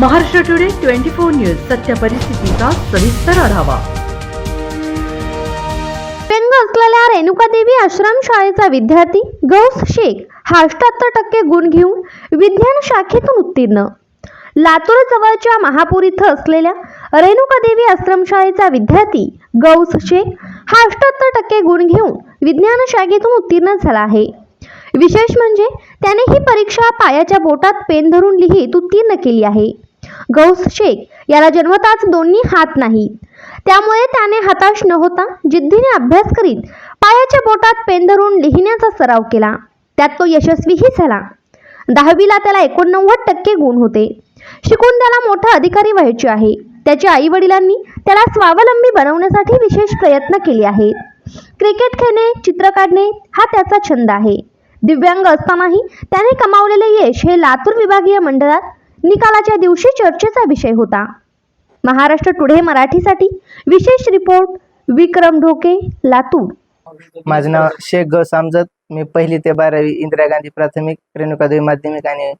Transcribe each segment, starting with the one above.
Maharashtra today twenty four news सत्य परिस्थितीचा सविस्तर आढावा. व्यंग असलेल्या रेणुकादेवी आश्रम शाळेचा विद्यार्थी गौस शेख हा अष्ट्याहत्तर टक्के गुण घेऊन विज्ञान शाखेतून उत्तीर्ण. लातूर जवळच्या महापूर इथं असलेल्या रेणुकादेवी आश्रमशाळेचा विद्यार्थी गौस शेख हा अष्ट्याहत्तर टक्के गुण घेऊन विज्ञान शाखेतून उत्तीर्ण झाला आहे. विशेष म्हणजे त्याने ही परीक्षा पायाच्या बोटात पेन धरून लिहित उत्तीर्ण केली आहे. गौस शेख याला जन्मताच दोन्ही हात नाही. त्यामुळे त्याने हताश न होता जिद्दीने अभ्यास करीत पायाच्या बोटात पेन धरून लिहिण्याचा सराव केला. त्यात तो यशस्वीही झाला. दहावीला त्याला एकोणनव्वद टक्के गुण होते. शिकून त्याला मोठा अधिकारी व्हायचे आहे. त्याच्या आई वडिलांनी त्याला स्वावलंबी बनवण्यासाठी विशेष प्रयत्न केले आहेत. क्रिकेट खेळणे चित्र काढणे हा त्याचा छंद आहे. दिव्यांग असतानाही त्याने कमावलेले यश हे लातूर विभागीय मंडळात निकालाच्या दिवशी चर्चेचा विषय होता. महाराष्ट्र टुडे मराठीसाठी विशेष रिपोर्ट विक्रम ढोके लातूर. माझं नाव शेख गौस सामजत मी पहिली ते बारावी इंदिरा गांधी प्राथमिक रेणुकादेवी माध्यमिक आणि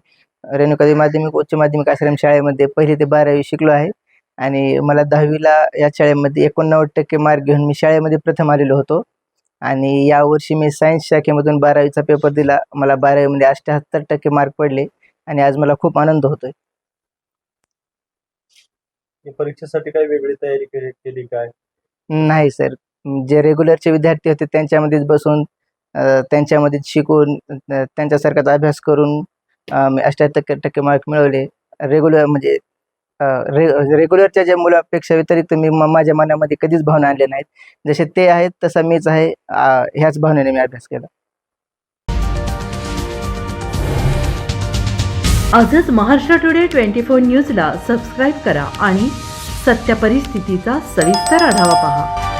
रेणुकादेवी माध्यमिक उच्च माध्यमिक आश्रम शाळेमध्ये पहिली ते बारावी शिकलो आहे. आणि मला दहावीला या शाळेमध्ये एकोणनव्वद टक्के मार्क घेऊन मी शाळेमध्ये प्रथम आलेलो होतो. आणि यावर्षी मी सायन्स शाखेमधून बारावीचा पेपर दिला. मला बारावीमध्ये अठ्ठ्याहत्तर टक्के मार्क पडले आणि आज मला खूप आनंद होतोय. परीक्षेसाठी काही वेगळी तयारी केली काय? नाही सर. जे रेग्युलरचे विद्यार्थी होते त्यांच्यामध्येच बसून अ, त्यांच्यामध्येच शिकून त्यांच्यासारखाच अभ्यास करून अ, मी अठ्ठ्याहत्तर टक्के मार्क मिळवले. रेग्युलर म्हणजे रे रेग्युलरच्या ज्या मुलापेक्षा व्यतिरिक्त मी माझ्या मनामध्ये कधीच भावना आणल्या नाहीत. जसे ते आहेत तसा मीच आहे. ह्याच भावनेने मी अभ्यास केला. आजच महाराष्ट्र टुडे ट्वेंटी फोर न्यूजला सबस्क्राईब करा आणि सत्य परिस्थितीचा सविस्तर आढावा पहा.